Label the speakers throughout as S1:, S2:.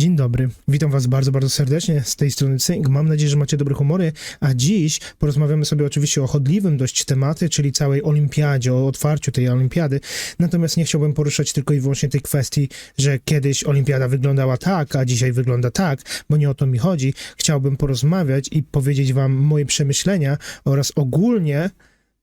S1: Dzień dobry, witam was bardzo, bardzo serdecznie, z tej strony Cynk, mam nadzieję, że macie dobre humory, a dziś porozmawiamy sobie oczywiście o chodliwym dość tematy, czyli całej olimpiadzie, o otwarciu tej olimpiady, natomiast nie chciałbym poruszać tylko i wyłącznie tej kwestii, że kiedyś olimpiada wyglądała tak, a dzisiaj wygląda tak, bo nie o to mi chodzi, chciałbym porozmawiać i powiedzieć wam moje przemyślenia oraz ogólnie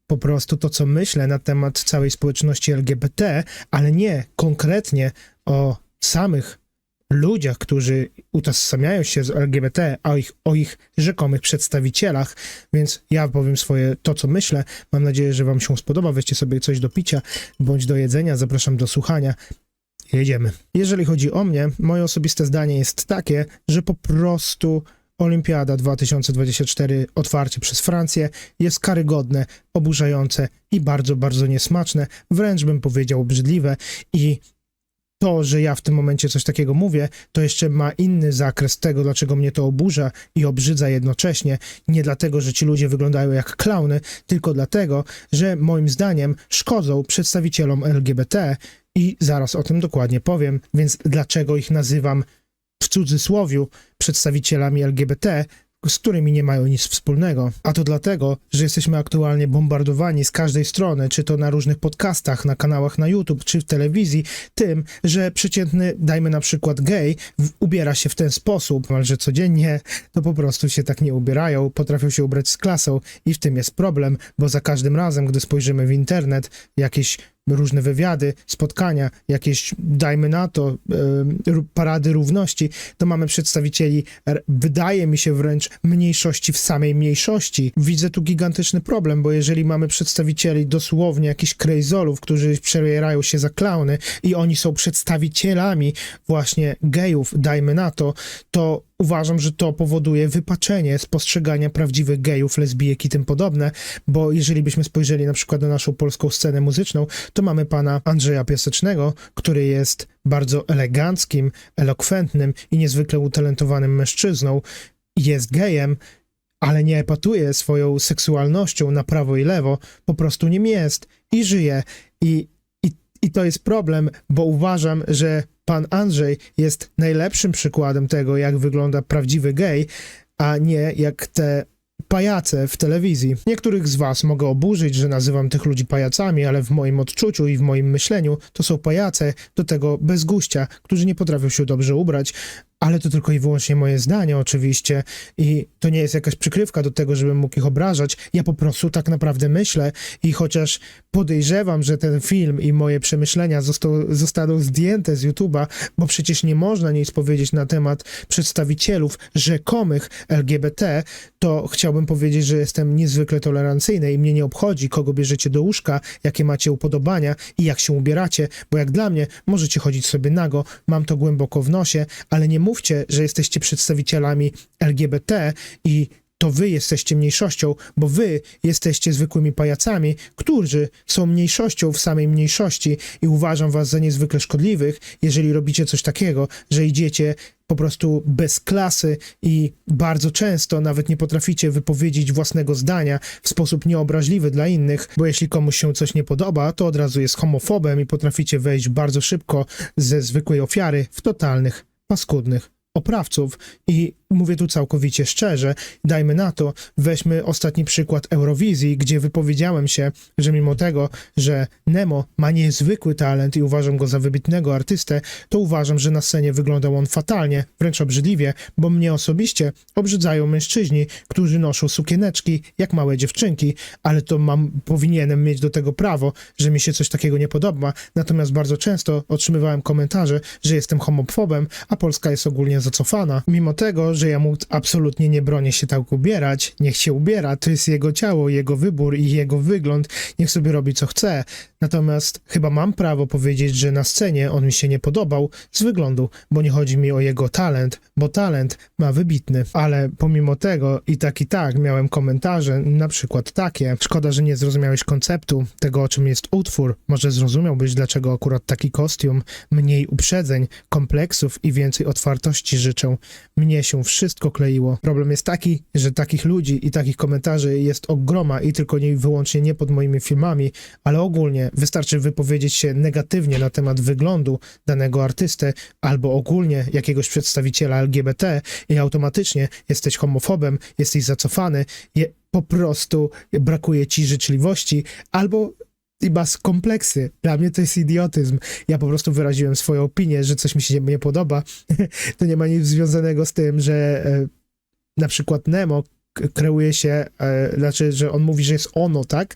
S1: po prostu to, co myślę na temat całej społeczności LGBT, ale nie konkretnie o samych ludziach, którzy utożsamiają się z LGBT, a ich, o ich rzekomych przedstawicielach, więc ja powiem swoje to, co myślę. Mam nadzieję, że wam się spodoba. Weźcie sobie coś do picia bądź do jedzenia. Zapraszam do słuchania. Jedziemy. Jeżeli chodzi o mnie, moje osobiste zdanie jest takie, że po prostu Olimpiada 2024 otwarcie przez Francję jest karygodne, oburzające i bardzo, bardzo niesmaczne, wręcz bym powiedział obrzydliwe i to, że ja w tym momencie coś takiego mówię, to jeszcze ma inny zakres tego, dlaczego mnie to oburza i obrzydza jednocześnie. Nie dlatego, że ci ludzie wyglądają jak klauny, tylko dlatego, że moim zdaniem szkodzą przedstawicielom LGBT i zaraz o tym dokładnie powiem, więc dlaczego ich nazywam w cudzysłowiu przedstawicielami LGBT, z którymi nie mają nic wspólnego. A to dlatego, że jesteśmy aktualnie bombardowani z każdej strony, czy to na różnych podcastach, na kanałach na YouTube, czy w telewizji, tym, że przeciętny, dajmy na przykład gej, ubiera się w ten sposób, malże codziennie, to po prostu się tak nie ubierają, potrafią się ubrać z klasą i w tym jest problem, bo za każdym razem, gdy spojrzymy w internet, jakieś różne wywiady, spotkania, jakieś, dajmy na to, parady równości, to mamy przedstawicieli, wydaje mi się wręcz, mniejszości w samej mniejszości. Widzę tu gigantyczny problem, bo jeżeli mamy przedstawicieli dosłownie jakichś krejzolów, którzy przebierają się za klauny i oni są przedstawicielami właśnie gejów, dajmy na to, to uważam, że to powoduje wypaczenie z postrzegania prawdziwych gejów, lesbijek i tym podobne, bo jeżeli byśmy spojrzeli na przykład na naszą polską scenę muzyczną, to mamy pana Andrzeja Piasecznego, który jest bardzo eleganckim, elokwentnym i niezwykle utalentowanym mężczyzną, jest gejem, ale nie epatuje swoją seksualnością na prawo i lewo, po prostu nim jest i żyje. I, i, I to jest problem, bo uważam, że pan Andrzej jest najlepszym przykładem tego, jak wygląda prawdziwy gej, a nie jak te pajace w telewizji. Niektórych z was mogę oburzyć, że nazywam tych ludzi pajacami, ale w moim odczuciu i w moim myśleniu to są pajace do tego bez guścia, którzy nie potrafią się dobrze ubrać, ale to tylko i wyłącznie moje zdanie oczywiście i to nie jest jakaś przykrywka do tego, żebym mógł ich obrażać. Ja po prostu tak naprawdę myślę i chociaż podejrzewam, że ten film i moje przemyślenia został, zostaną zdjęte z YouTube'a, bo przecież nie można nic powiedzieć na temat przedstawicielów rzekomych LGBT, to chciałbym powiedzieć, że jestem niezwykle tolerancyjny i mnie nie obchodzi, kogo bierzecie do łóżka, jakie macie upodobania i jak się ubieracie, bo jak dla mnie możecie chodzić sobie nago, mam to głęboko w nosie, ale nie mówcie, że jesteście przedstawicielami LGBT i to wy jesteście mniejszością, bo wy jesteście zwykłymi pajacami, którzy są mniejszością w samej mniejszości i uważam was za niezwykle szkodliwych, jeżeli robicie coś takiego, że idziecie po prostu bez klasy i bardzo często nawet nie potraficie wypowiedzieć własnego zdania w sposób nieobraźliwy dla innych, bo jeśli komuś się coś nie podoba, to od razu jest homofobem i potraficie wejść bardzo szybko ze zwykłej ofiary w totalnych, paskudnych oprawców. I mówię tu całkowicie szczerze, dajmy na to, weźmy ostatni przykład Eurowizji, gdzie wypowiedziałem się, że mimo tego, że Nemo ma niezwykły talent i uważam go za wybitnego artystę, to uważam, że na scenie wyglądał on fatalnie, wręcz obrzydliwie, bo mnie osobiście obrzydzają mężczyźni, którzy noszą sukieneczki jak małe dziewczynki, ale to mam, powinienem mieć do tego prawo, że mi się coś takiego nie podoba, natomiast bardzo często otrzymywałem komentarze, że jestem homofobem, a Polska jest ogólnie zacofana. Mimo tego, że ja mu absolutnie nie bronię się tak ubierać, niech się ubiera, to jest jego ciało, jego wybór i jego wygląd, niech sobie robi co chce. Natomiast chyba mam prawo powiedzieć, że na scenie on mi się nie podobał z wyglądu, bo nie chodzi mi o jego talent, bo talent ma wybitny. Ale pomimo tego i tak i tak miałem komentarze, na przykład takie. Szkoda, że nie zrozumiałeś konceptu tego, o czym jest utwór. Może zrozumiałbyś, dlaczego akurat taki kostium, mniej uprzedzeń, kompleksów i więcej otwartości życzę. Mnie się wszystko kleiło. Problem jest taki, że takich ludzi i takich komentarzy jest ogroma i tylko nie wyłącznie nie pod moimi filmami, ale ogólnie wystarczy wypowiedzieć się negatywnie na temat wyglądu danego artysty albo ogólnie jakiegoś przedstawiciela LGBT i automatycznie jesteś homofobem, jesteś zacofany, je, po prostu brakuje ci życzliwości albo i masz kompleksy. Dla mnie to jest idiotyzm. Ja po prostu wyraziłem swoją opinię, że coś mi się nie podoba. to nie ma nic związanego z tym, że e, na przykład Nemo kreuje się, e, znaczy, że on mówi, że jest ono, tak?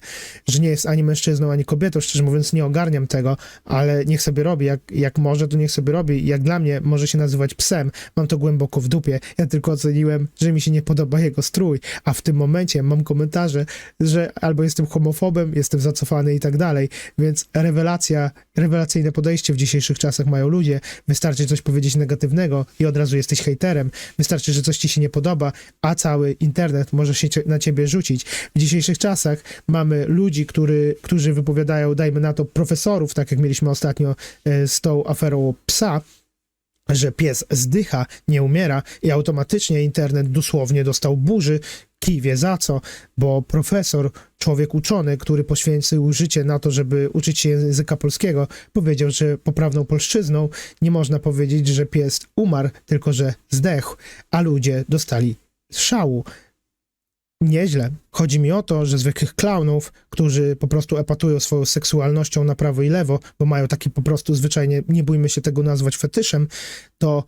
S1: Że nie jest ani mężczyzną, ani kobietą. Szczerze mówiąc, nie ogarniam tego, ale niech sobie robi. Jak, jak może, to niech sobie robi. Jak dla mnie, może się nazywać psem. Mam to głęboko w dupie. Ja tylko oceniłem, że mi się nie podoba jego strój, a w tym momencie mam komentarze, że albo jestem homofobem, jestem zacofany i tak dalej. Więc rewelacja, rewelacyjne podejście w dzisiejszych czasach mają ludzie. Wystarczy coś powiedzieć negatywnego i od razu jesteś hejterem. Wystarczy, że coś ci się nie podoba, a cały internet może się na ciebie rzucić. W dzisiejszych czasach mamy ludzi, który, którzy wypowiadają, dajmy na to, profesorów, tak jak mieliśmy ostatnio e, z tą aferą psa, że pies zdycha, nie umiera i automatycznie internet dosłownie dostał burzy, kij wie za co, bo profesor, człowiek uczony, który poświęcił życie na to, żeby uczyć się języka polskiego, powiedział, że poprawną polszczyzną nie można powiedzieć, że pies umarł, tylko że zdechł, a ludzie dostali szału. Nieźle. Chodzi mi o to, że zwykłych klaunów, którzy po prostu epatują swoją seksualnością na prawo i lewo, bo mają taki po prostu zwyczajnie, nie bójmy się tego nazwać fetyszem, to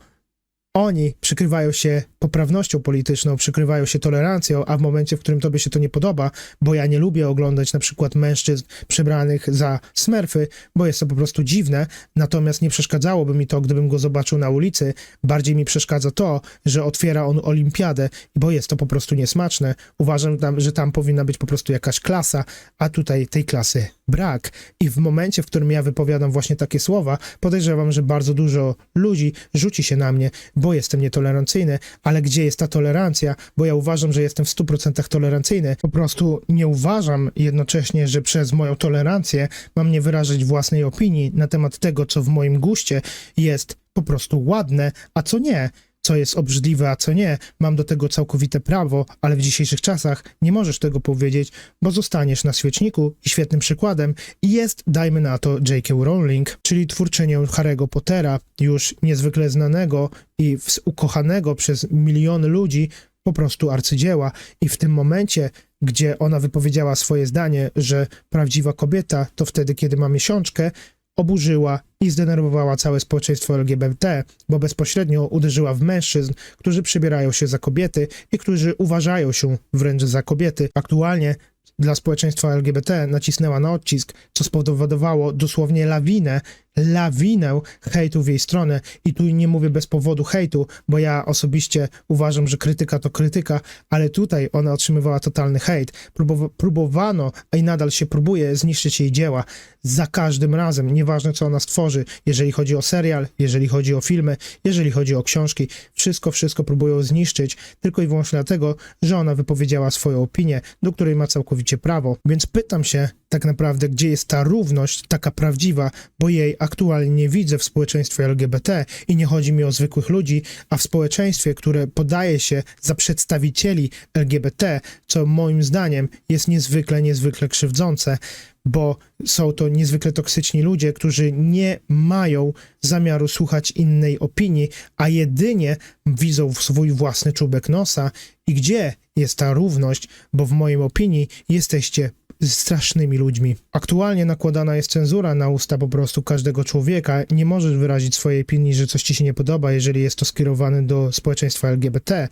S1: oni przykrywają się poprawnością polityczną, przykrywają się tolerancją, a w momencie, w którym tobie się to nie podoba, bo ja nie lubię oglądać na przykład mężczyzn przebranych za smerfy, bo jest to po prostu dziwne, natomiast nie przeszkadzałoby mi to, gdybym go zobaczył na ulicy. Bardziej mi przeszkadza to, że otwiera on olimpiadę, bo jest to po prostu niesmaczne. Uważam, tam, że tam powinna być po prostu jakaś klasa, a tutaj tej klasy brak. I w momencie, w którym ja wypowiadam właśnie takie słowa, podejrzewam, że bardzo dużo ludzi rzuci się na mnie, bo jestem nietolerancyjny, ale gdzie jest ta tolerancja? Bo ja uważam, że jestem w 100% tolerancyjny. Po prostu nie uważam jednocześnie, że przez moją tolerancję mam nie wyrażać własnej opinii na temat tego, co w moim guście jest po prostu ładne, a co nie co jest obrzydliwe, a co nie. Mam do tego całkowite prawo, ale w dzisiejszych czasach nie możesz tego powiedzieć, bo zostaniesz na świeczniku i świetnym przykładem jest, dajmy na to, J.K. Rowling, czyli twórczynią Harry'ego Pottera, już niezwykle znanego i ukochanego przez miliony ludzi, po prostu arcydzieła. I w tym momencie, gdzie ona wypowiedziała swoje zdanie, że prawdziwa kobieta to wtedy, kiedy ma miesiączkę, oburzyła i zdenerwowała całe społeczeństwo LGBT, bo bezpośrednio uderzyła w mężczyzn, którzy przybierają się za kobiety i którzy uważają się wręcz za kobiety. Aktualnie dla społeczeństwa LGBT nacisnęła na odcisk, co spowodowało dosłownie lawinę, lawinę hejtu w jej stronę. I tu nie mówię bez powodu hejtu, bo ja osobiście uważam, że krytyka to krytyka, ale tutaj ona otrzymywała totalny hejt. Próbowa- próbowano, a i nadal się próbuje zniszczyć jej dzieła za każdym razem, nieważne co ona stworzy, jeżeli chodzi o serial, jeżeli chodzi o filmy, jeżeli chodzi o książki, wszystko, wszystko próbują zniszczyć, tylko i wyłącznie dlatego, że ona wypowiedziała swoją opinię, do której ma całkowicie prawo. Więc pytam się tak naprawdę, gdzie jest ta równość, taka prawdziwa, bo jej aktualnie nie widzę w społeczeństwie LGBT i nie chodzi mi o zwykłych ludzi, a w społeczeństwie, które podaje się za przedstawicieli LGBT, co moim zdaniem jest niezwykle, niezwykle krzywdzące bo są to niezwykle toksyczni ludzie, którzy nie mają zamiaru słuchać innej opinii, a jedynie widzą w swój własny czubek nosa. I gdzie jest ta równość? Bo w mojej opinii jesteście strasznymi ludźmi. Aktualnie nakładana jest cenzura na usta po prostu każdego człowieka. Nie możesz wyrazić swojej opinii, że coś ci się nie podoba, jeżeli jest to skierowane do społeczeństwa LGBT.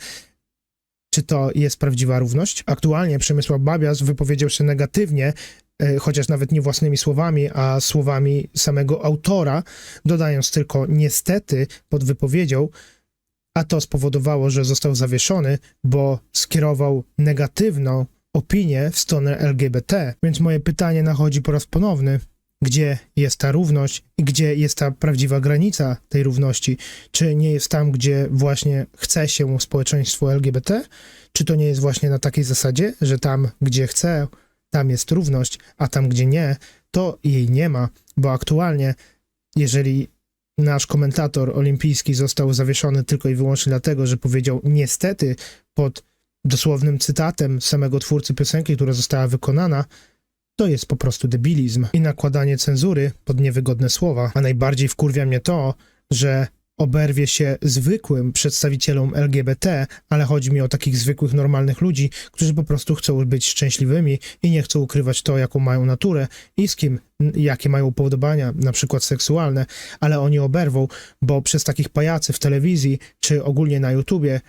S1: Czy to jest prawdziwa równość? Aktualnie Przemysław Babias wypowiedział się negatywnie, e, chociaż nawet nie własnymi słowami, a słowami samego autora, dodając tylko niestety pod wypowiedzią, a to spowodowało, że został zawieszony, bo skierował negatywną opinię w stronę LGBT. Więc moje pytanie nachodzi po raz ponowny. Gdzie jest ta równość i gdzie jest ta prawdziwa granica tej równości? Czy nie jest tam, gdzie właśnie chce się społeczeństwo LGBT? Czy to nie jest właśnie na takiej zasadzie, że tam, gdzie chce, tam jest równość, a tam, gdzie nie, to jej nie ma, bo aktualnie, jeżeli nasz komentator olimpijski został zawieszony tylko i wyłącznie dlatego, że powiedział niestety pod dosłownym cytatem samego twórcy piosenki, która została wykonana, to jest po prostu debilizm i nakładanie cenzury pod niewygodne słowa. A najbardziej wkurwia mnie to, że oberwie się zwykłym przedstawicielom LGBT, ale chodzi mi o takich zwykłych, normalnych ludzi, którzy po prostu chcą być szczęśliwymi i nie chcą ukrywać to, jaką mają naturę i z kim, jakie mają upodobania, na przykład seksualne, ale oni oberwą, bo przez takich pajacy w telewizji czy ogólnie na YouTubie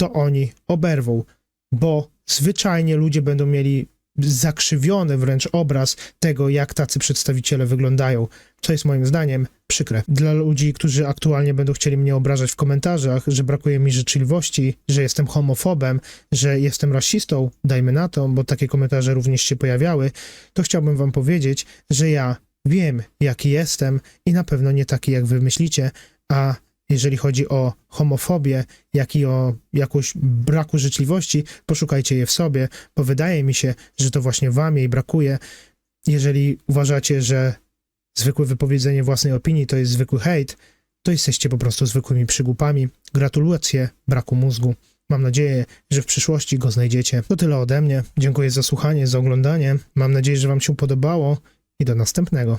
S1: to oni oberwą, bo zwyczajnie ludzie będą mieli zakrzywiony wręcz obraz tego, jak tacy przedstawiciele wyglądają, co jest moim zdaniem przykre. Dla ludzi, którzy aktualnie będą chcieli mnie obrażać w komentarzach, że brakuje mi życzliwości, że jestem homofobem, że jestem rasistą, dajmy na to, bo takie komentarze również się pojawiały, to chciałbym wam powiedzieć, że ja wiem, jaki jestem i na pewno nie taki, jak wy myślicie, a jeżeli chodzi o homofobię, jak i o jakąś braku życzliwości, poszukajcie je w sobie, bo wydaje mi się, że to właśnie wam jej brakuje. Jeżeli uważacie, że zwykłe wypowiedzenie własnej opinii to jest zwykły hejt, to jesteście po prostu zwykłymi przygłupami. Gratulacje braku mózgu. Mam nadzieję, że w przyszłości go znajdziecie. To tyle ode mnie. Dziękuję za słuchanie, za oglądanie. Mam nadzieję, że Wam się podobało i do następnego.